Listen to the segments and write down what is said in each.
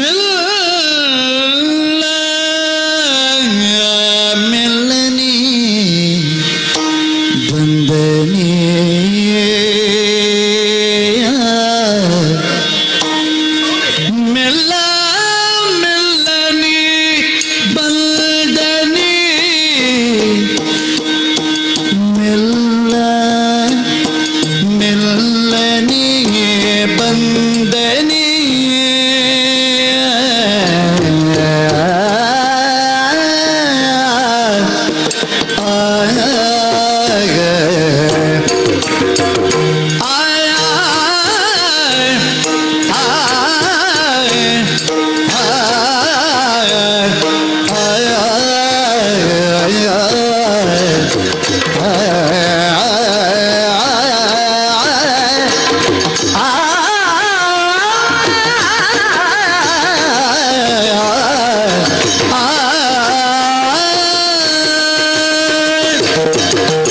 بالله ملني بندني ملا ملني بندني ملا ملني بندني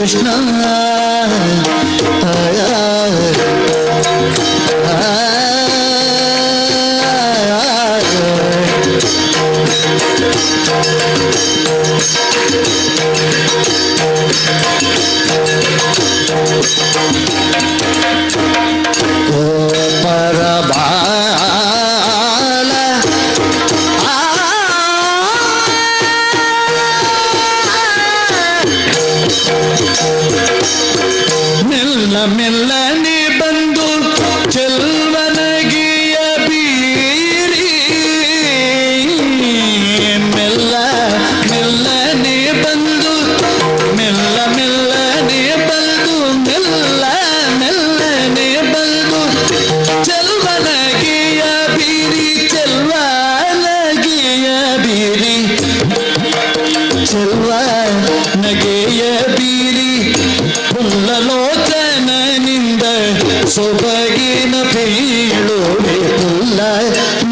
கிருஷ்ணா.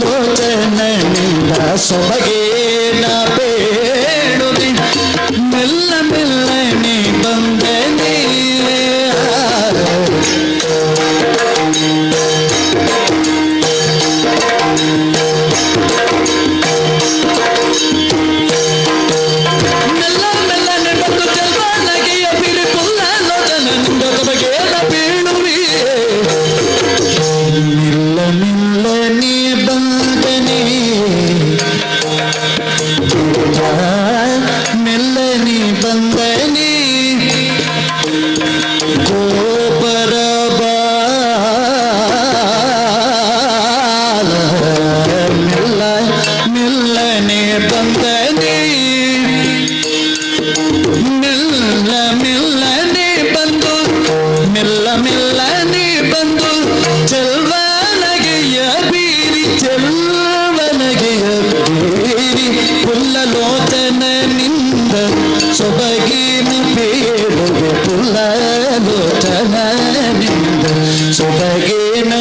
ಲೋಚನ ಸೊಬಗೇನ ಮೆಲ್ಲ ಮೆಲ್ಲನೆ ಬಂದು ಮೆಲ್ಲ ಮೆಲ್ಲನೆ ಬಂದು ಚೆಲ್ವನಗೆಯ ಬೀರಿ ಚೆಲ್ವನಗೆಯ ಬೀರಿ ಪುಲ್ಲಲೋಚನ ನಿಂದ ಸೊಬಗಿನ ಬೀರದೆ ಪುಲ್ಲಲೋಚನ ನಿಂದ ಸೊಬಗಿನ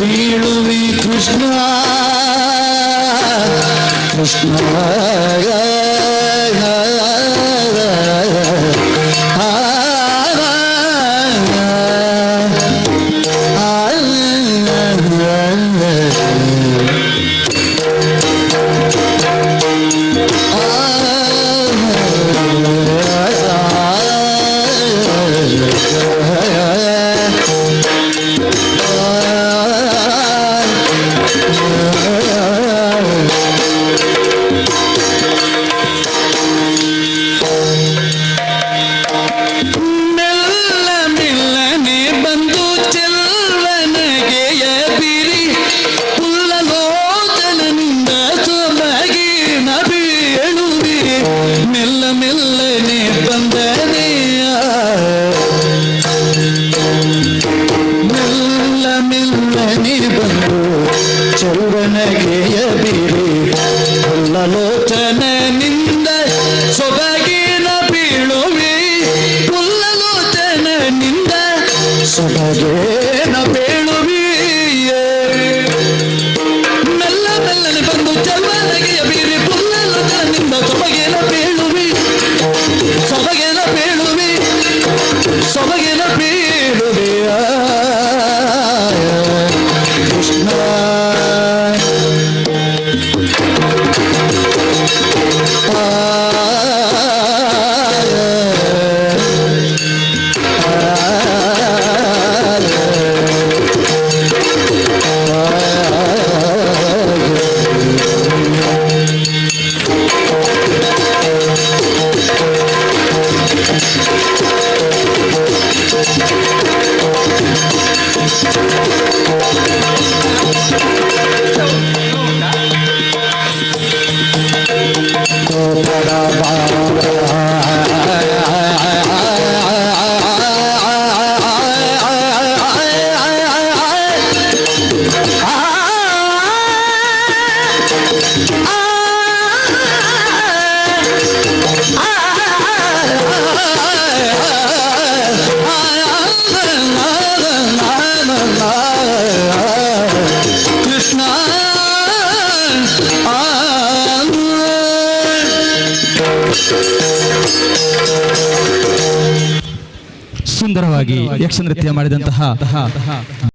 ಬೀಳುವಿ ಕೃಷ್ಣ ಕೃಷ್ಣ సుభగే నవే ಸುಂದರವಾಗಿ ಯಕ್ಷ ನೃತ್ಯ ಮಾಡಿದಂತಹ